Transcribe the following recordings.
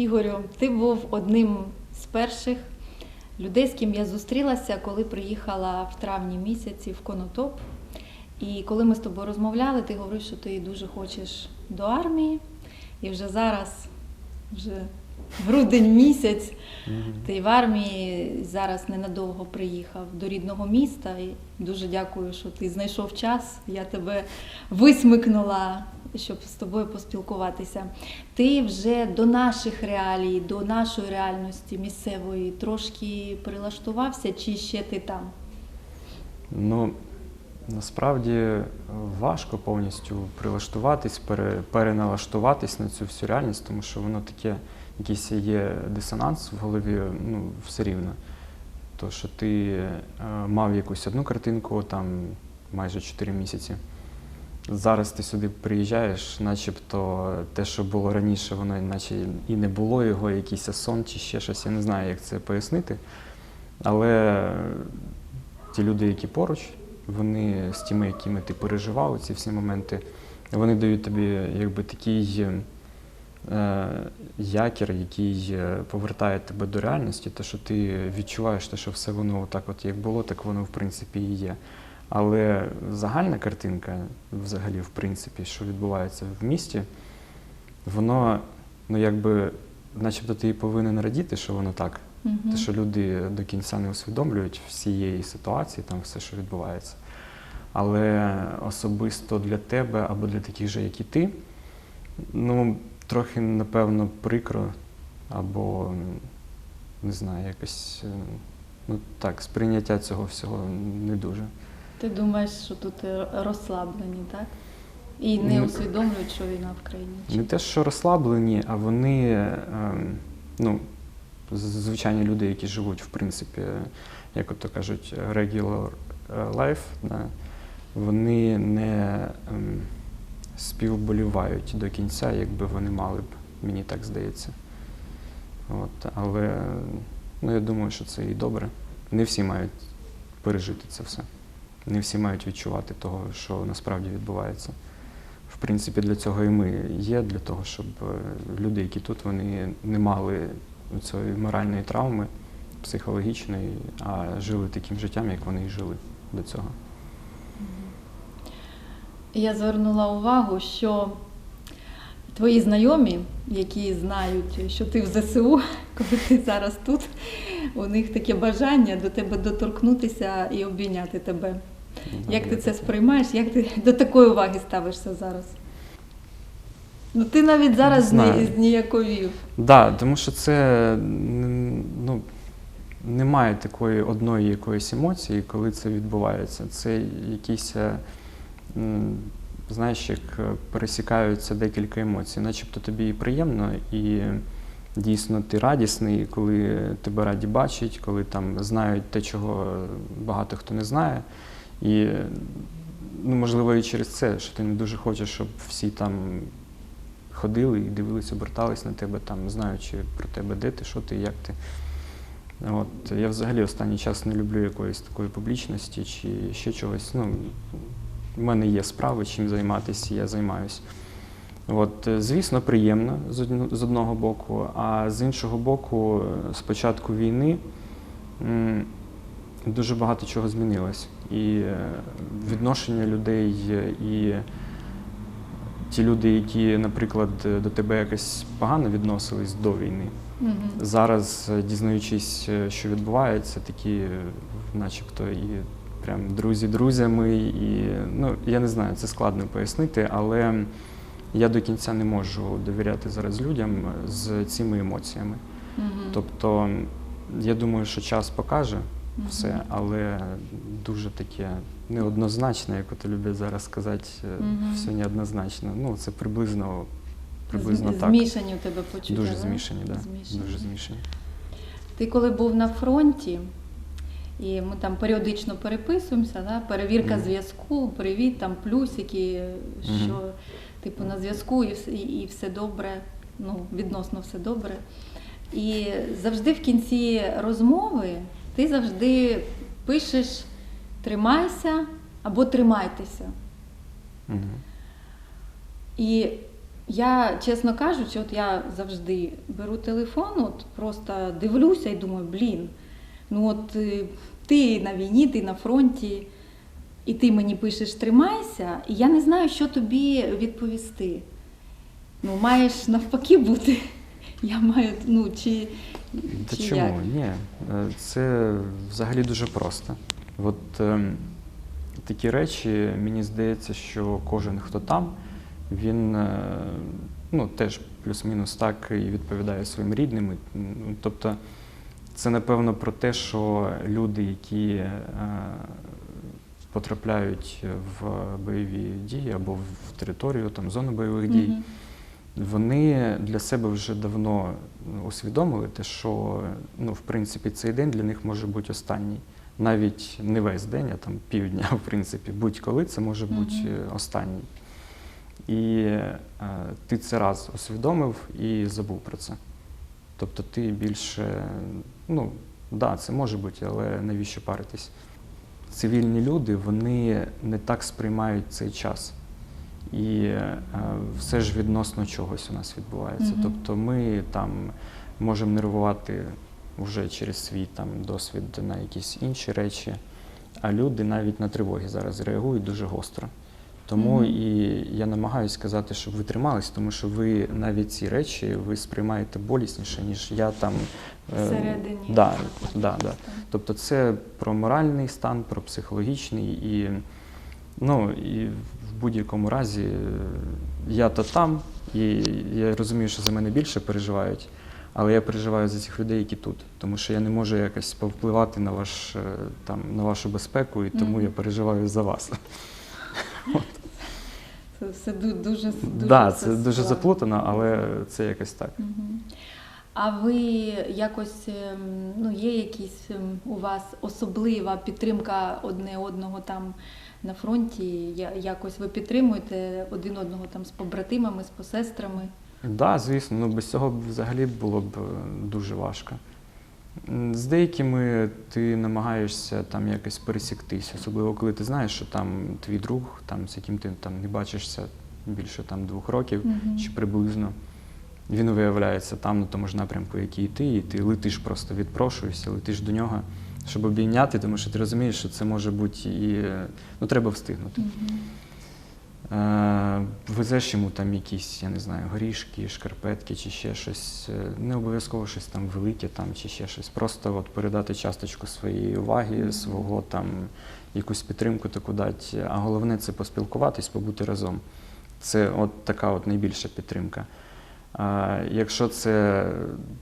Ігорю, ти був одним з перших людей, з ким я зустрілася, коли приїхала в травні місяці в Конотоп. І коли ми з тобою розмовляли, ти говорив, що ти дуже хочеш до армії. І вже зараз, вже грудень місяць, ти в армії зараз ненадовго приїхав до рідного міста. І дуже дякую, що ти знайшов час. Я тебе висмикнула, щоб з тобою поспілкуватися. Ти вже до наших реалій, до нашої реальності місцевої трошки прилаштувався, чи ще ти там? Ну, насправді важко повністю прилаштуватись, пере, переналаштуватись на цю всю реальність, тому що воно таке, якийсь є дисонанс в голові, ну, все рівно. То, що ти е, мав якусь одну картинку там майже 4 місяці. Зараз ти сюди приїжджаєш, начебто те, що було раніше, воно наче і не було його, якийсь сон чи ще щось. Я не знаю, як це пояснити. Але ті люди, які поруч, вони з тими, якими ти переживав ці всі моменти, вони дають тобі якби такий якір, який е, повертає тебе до реальності, те, що ти відчуваєш, те, що все воно так, от як було, так воно в принципі і є. Але загальна картинка, взагалі, в принципі, що відбувається в місті, воно, ну якби, начебто ти повинен радіти, що воно так. Мгм. Те, що люди до кінця не усвідомлюють всієї ситуації, там все, що відбувається. Але особисто для тебе або для таких же, як і ти, ну, трохи, напевно, прикро, або не знаю, якось е, ну так, сприйняття цього всього не дуже. Ти думаєш, що тут е, розслаблені, так? І не усвідомлюють, що війна в країні. чи- Не те, що розслаблені, а вони, ем, ну, звичайні люди, які живуть, в принципі, як ото кажуть, regular е, life, да, вони не ем, співболівають до кінця, якби вони мали б, мені так здається. От, але ну, я думаю, що це і добре. Не всі мають пережити це все. Не всі мають відчувати того, що насправді відбувається. В принципі, для цього і ми є, для того, щоб е, люди, які тут, вони не мали цієї моральної травми, психологічної, а жили таким життям, як вони і жили до цього. Я звернула увагу, що твої знайомі, які знають, що ти в ЗСУ, коли ти зараз тут, у них таке бажання до тебе доторкнутися і обійняти тебе. Як ти це сприймаєш? Як ти до такої уваги ставишся зараз? Ну, ти навіть зараз зніяковів. Так, да, тому що це ну, немає такої одної якоїсь емоції, коли це відбувається. Це якісь, е, знаєш, як е, пересікаються декілька емоцій. Начебто тобі і приємно, і дійсно ти радісний, коли тебе раді бачать, коли там знають те, чого багато хто не знає. І ну, можливо і через це, що ти не дуже хочеш, щоб всі там ходили і дивилися, обертались на тебе, там, знаючи про тебе, де ти, що ти, як ти. От, я взагалі останній час не люблю якоїсь такої публічності чи ще чогось. Ну, в мене є справи, чим займатися, я займаюся. От, е, звісно, приємно з одного боку, а з іншого боку, е, з початку війни дуже багато чого змінилось. І е, відношення людей, е, і ті люди, які, наприклад, е, до тебе якось погано відносились до війни, Мгм. зараз, е, дізнаючись, е, що відбувається, такі, е, начебто, і прям друзі друзями, і ну я не знаю, це складно пояснити, але я до кінця не можу довіряти зараз людям з цими емоціями. Мгм. Тобто, я думаю, що час покаже Мгм. все, але дуже таке неоднозначне, як от люблять зараз сказати, Мгм. все неоднозначно. Ну, це приблизно, приблизно так. Змішані у тебе почуття. Дуже да? змішані, да. Змішані. Дуже змішані. Ти коли був на фронті, і ми там періодично переписуємося, да? перевірка Мгм. зв'язку, привіт, там плюсики, що типу на зв'язку і, все- і, все добре, ну, відносно все добре. І завжди в кінці розмови ти завжди пишеш тримайся або тримайтеся. Мгм. І Я, чесно кажучи, от я завжди беру телефон, от просто дивлюся і думаю, блін, ну от е, ти на війні, ти на фронті, і ти мені пишеш тримайся, і я не знаю, що тобі відповісти. Ну, маєш навпаки бути. Я маю, ну, чи, Та чи чому? як? Ні. Е, Це взагалі дуже просто. От ем, такі речі, мені здається, що кожен, хто там, він е, ну, теж плюс-мінус так і відповідає своїм рідним. Тобто, це напевно про те, що люди, які е, потрапляють в бойові дії або в територію, там, зону бойових дій, вони для себе вже давно усвідомили те, що ну, в принципі цей день для них може бути останній. Навіть не весь день, а там півдня, в принципі, будь-коли це може бути е, останній. І е, ти це раз усвідомив і забув про це. Тобто ти більше, ну, да, це може бути, але навіщо паритись? Цивільні люди вони не так сприймають цей час. І е, все ж відносно чогось у нас відбувається. Мгм. Тобто ми там можемо нервувати вже через свій там досвід на якісь інші речі, а люди навіть на тривоги зараз реагують дуже гостро. Тому і я намагаюся сказати, щоб ви тримались, тому що ви навіть ці речі ви сприймаєте болісніше, ніж я там е, Всередині. Да, да, да. Тобто це про моральний стан, про психологічний і, ну, і в будь-якому разі е, я то там, і я розумію, що за мене більше переживають, але я переживаю за цих людей, які тут. Тому що я не можу якось повпливати на, ваш, е, там, на вашу безпеку, і тому Мгм. я переживаю за вас. Це все дуже, дуже все це дуже заплутано, але це якось так. А ви якось ем, ну, є якісь ем, у вас особлива підтримка одне одного там на фронті? Якось ви підтримуєте один одного там з побратимами, з посестрами? Так, да, звісно, ну без цього взагалі було б е, дуже важко. З деякими ти намагаєшся там якось пересіктись, особливо коли ти знаєш, що там твій друг, там, з яким ти там не бачишся більше там двох років Мгм. чи приблизно. Він виявляється там на тому ж напрямку, який і ти, і ти летиш просто відпрошуєшся, летиш до нього, щоб обійняти, тому що ти розумієш, що це може бути і ну, треба встигнути. Мгм. Е, Везеш йому там якісь, я не знаю, горішки, шкарпетки чи ще щось. Е, Не обов'язково щось там велике там, чи ще щось. Просто от передати часточку своєї уваги, Мгм. свого там якусь підтримку таку дати. А головне це поспілкуватись, побути разом. Це от така от найбільша підтримка. А якщо це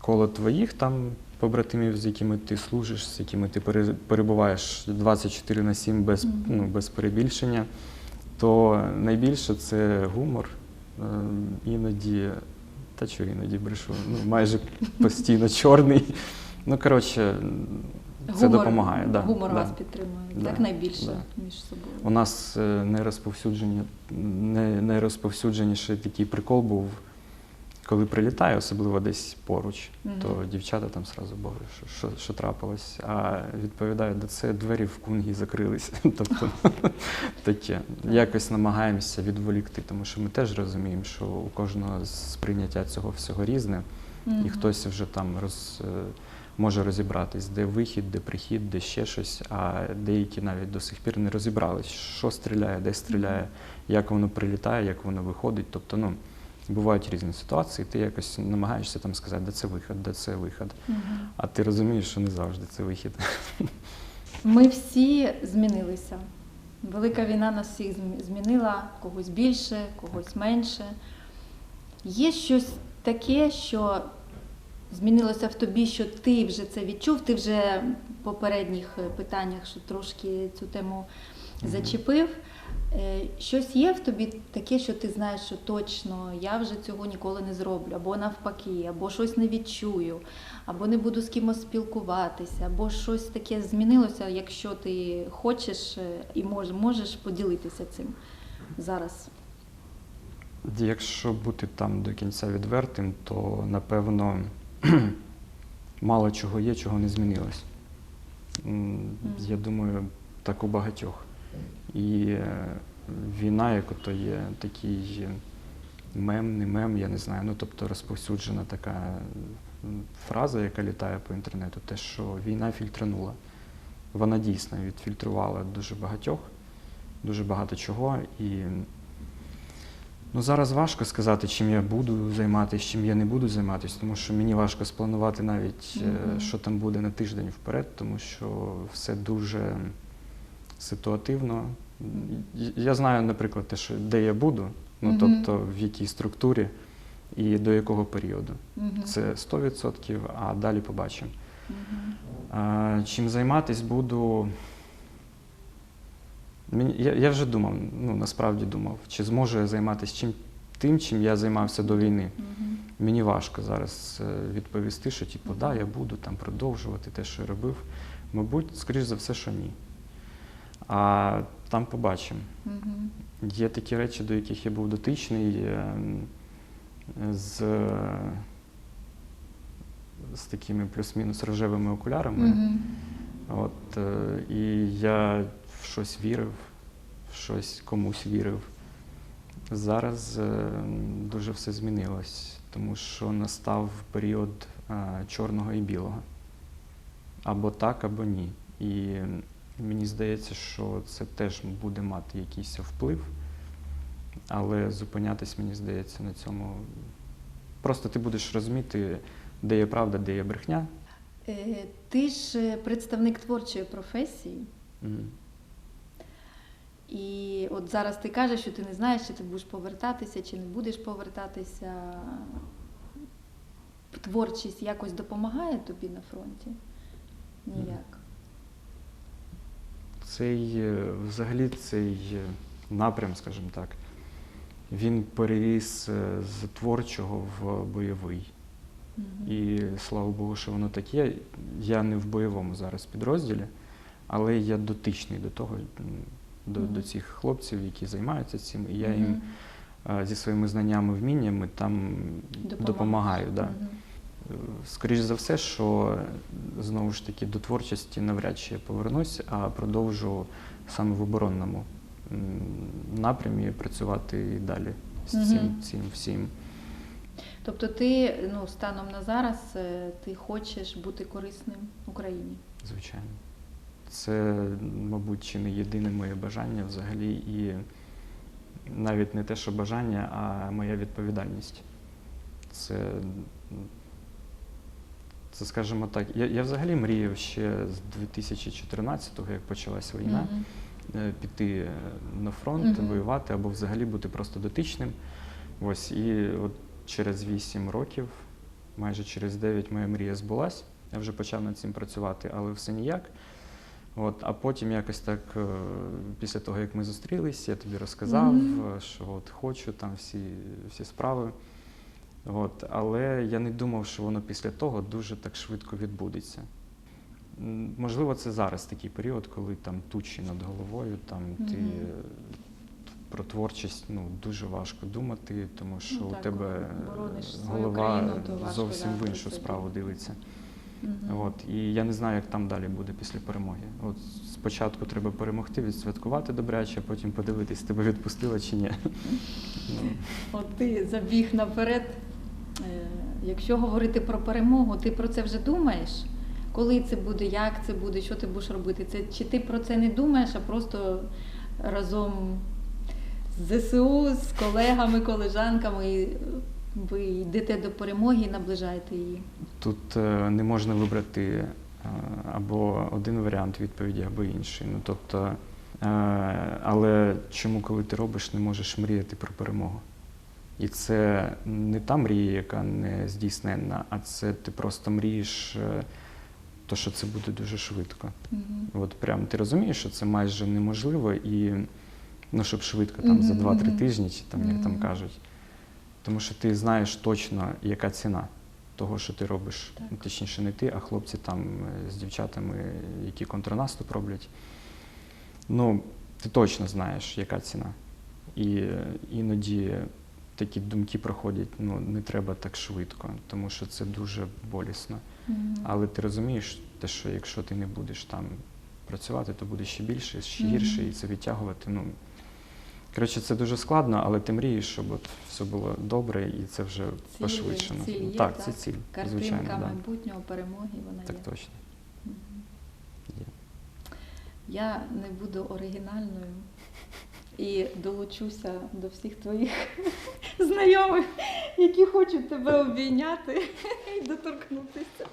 коло твоїх там побратимів, з якими ти служиш, з якими ти перебуваєш 24 на 7 без, Мгм. ну, без перебільшення, то найбільше це гумор. Е, Іноді, та що іноді брешу, ну, майже постійно чорний. Ну, коротше, це Гумор- допомагає. Да, Гумор да. вас підтримує. Да, Так найбільше да. між собою. У нас е, найрозповсюджені, най- найрозповсюдженіший такий прикол був, коли прилітає, особливо десь поруч, Мгм. то дівчата там сразу боже, що, що, що трапилось. А відповідають, да це двері в кунгі закрилися. тобто таке. Якось намагаємося відволікти, тому що ми теж розуміємо, що у кожного сприйняття цього всього різне, Мгм. і хтось вже там роз, е, може розібратись, де вихід, де прихід, де ще щось, а деякі навіть до сих пір не розібрались, що стріляє, де стріляє, як воно прилітає, як воно виходить. Тобто, ну, бувають різні ситуації, ти якось намагаєшся там сказати, де це вихід, де це вихід. Мгм. А ти розумієш, що не завжди це вихід. Ми всі змінилися. Велика війна нас всіх змінила, когось більше, когось менше. Є щось таке, що змінилося в тобі, що ти вже це відчув, ти вже в попередніх питаннях, що трошки цю тему зачепив. Е, Щось є в тобі таке, що ти знаєш, що точно я вже цього ніколи не зроблю, або навпаки, або щось не відчую, або не буду з кимось спілкуватися, або щось таке змінилося, якщо ти хочеш е, і мож, можеш поділитися цим зараз. Якщо бути там до кінця відвертим, то напевно мало чого є, чого не змінилось. Я думаю, так у багатьох. І е, війна, як ото є такий мем, не мем, я не знаю. Ну, тобто розповсюджена така фраза, яка літає по інтернету, те, що війна фільтранула. Вона дійсно відфільтрувала дуже багатьох, дуже багато чого. І ну, зараз важко сказати, чим я буду займатися, чим я не буду займатися, тому що мені важко спланувати навіть, е, Мгм. що там буде на тиждень вперед, тому що все дуже ситуативно. Я знаю, наприклад, те, що де я буду, ну тобто в якій структурі і до якого періоду. Це 100%, а далі побачимо. А, чим займатись буду. Я, я вже думав, ну насправді думав, чи зможу я займатися чим, тим, чим я займався до війни. Мгм. Мені важко зараз е, відповісти, що типу, да, я буду там продовжувати те, що я робив. Мабуть, скоріш за все, що ні. А там побачимо. Мгм. Є такі речі, до яких я був дотичний е, з, з такими плюс-мінус рожевими окулярами. Мгм. От, е, і я в щось вірив, в щось комусь вірив. Зараз е, дуже все змінилось, тому що настав період чорного і білого. Або так, або ні. І мені здається, що це теж буде мати якийсь вплив, але зупинятись, мені здається, на цьому. Просто ти будеш розуміти, де є правда, де є брехня. Е, Ти ж е, представник творчої професії, Мгм. і от зараз ти кажеш, що ти не знаєш, чи ти будеш повертатися, чи не будеш повертатися. Творчість якось допомагає тобі на фронті? Ніяк. Цей, е, взагалі, цей е, напрям, скажімо так, він переріс е, з творчого в бойовий. І слава Богу, що воно так є. Я не в бойовому зараз підрозділі, але я дотичний до того, до, Мгм. до цих хлопців, які займаються цим, і я їм Мгм. е, зі своїми знаннями, вміннями там Допомагаєш. допомагаю. Да. Мгм. Скоріше за все, що знову ж таки до творчості навряд чи я повернусь, а продовжу саме в оборонному напрямі працювати і далі з цим, цим всім. Тобто ти ну, станом на зараз е, ти хочеш бути корисним Україні. Звичайно. Це, мабуть, чи не єдине моє бажання взагалі, і навіть не те, що бажання, а моя відповідальність. Це, це скажімо так, я, я взагалі мріяв ще з 2014-го, як почалась війна, Мгм. е, піти е, на фронт, Мгм. воювати або взагалі бути просто дотичним. Ось, і от через 8 років, майже через 9 моя мрія збулась. Я вже почав над цим працювати, але все ніяк. От, а потім якось так, е, після того, як ми зустрілись, я тобі розказав, Мгм. е, що от хочу там всі, всі справи. От, але я не думав, що воно після того дуже так швидко відбудеться. Можливо, це зараз такий період, коли там тучі над головою, там ти Мгм. е, про творчість ну, дуже важко думати, тому що Ну, у тебе е, голова країну, то важко, зовсім да, в іншу справу дивиться. Мгм. От, і я не знаю, як там далі буде після перемоги. От спочатку треба перемогти, відсвяткувати добряче, а потім подивитись, тебе відпустили чи ні. Ну, От ти забіг наперед. Е, Якщо говорити про перемогу, ти про це вже думаєш? Коли це буде, як це буде, що ти будеш робити? Це чи ти про це не думаєш, а просто разом з ЗСУ, з колегами, колежанками ви йдете до перемоги і наближаєте її? Тут е, не можна вибрати е, або один варіант відповіді, або інший. Ну, тобто, але чому, коли ти робиш, не можеш мріяти про перемогу? І це не та мрія, яка не здійсненна, а це ти просто мрієш, е, то, що це буде дуже швидко. Мгм. От прям ти розумієш, що це майже неможливо, і ну, щоб швидко, там за 2-3 мгм. тижні, чи там, як там кажуть. Тому що ти знаєш точно, яка ціна того, що ти робиш. Так. Точніше, не ти, а хлопці там е, з дівчатами, які контрнаступ роблять. Ну, ти точно знаєш, яка ціна. І е, іноді такі думки проходять, ну, не треба так швидко, тому що це дуже болісно. Мгм. Але ти розумієш, те, що якщо ти не будеш там працювати, то буде ще більше, ще гірше, і це відтягувати. Ну, Коротше, це дуже складно, але ти мрієш, щоб от все було добре і це вже Ціль- пошвидшено. ціль є, так, так? це ціль. Картинка звичайно, да. майбутнього перемоги вона Так є. точно. Мгм. Є. Я не буду оригінальною і долучуся до всіх твоїх знайомих, які хочуть тебе обійняти і доторкнутися.